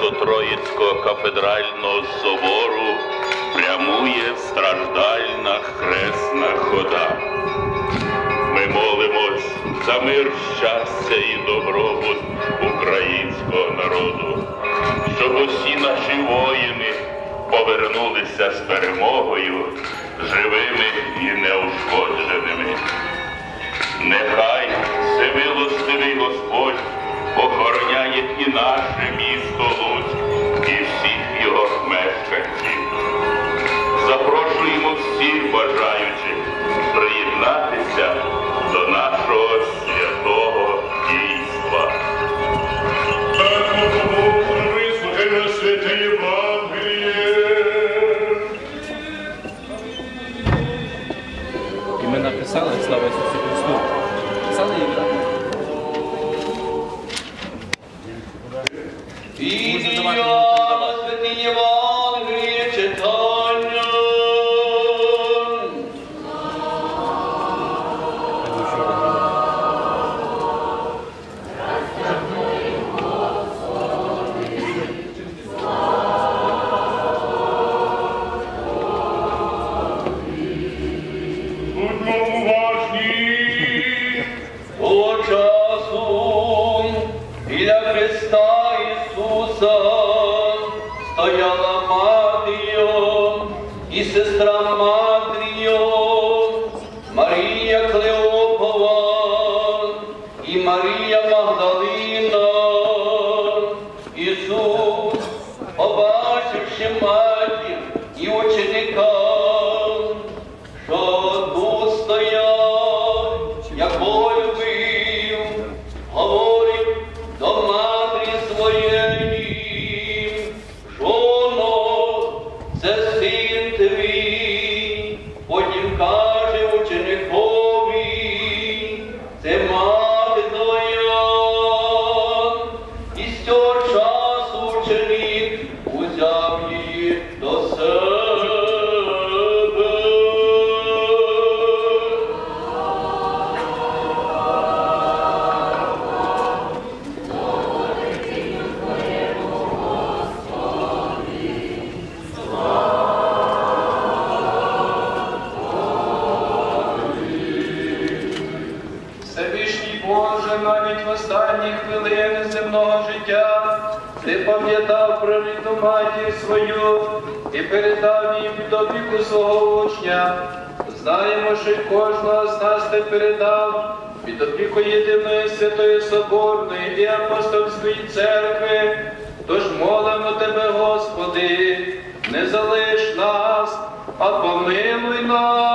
Свято-Троїцького кафедрального собору прямує страждальна хресна хода. Ми молимось за мир, щастя і добробут українського народу, щоб усі наші воїни повернулися з перемогою живими і неушкодженими. І наше місто Луцьк, і всіх його мешканців. Запрошуємо всіх бажаючих приєднатися до нашого святого дійства. І ми написали Слава Thank you. Сестра матері Його, Марія Клеопова і Марія Магдалина. Ісус, побачивши матір і з Боже, навіть в останні хвилини земного життя ти пам'ятав про рідну матір свою і передав її під опіку свого учня. Знаємо, що кожного з нас ти передав під опіку єдиної святої соборної і апостольської церкви. Тож молимо тебе, Господи, не залиш нас, а помилуй нас.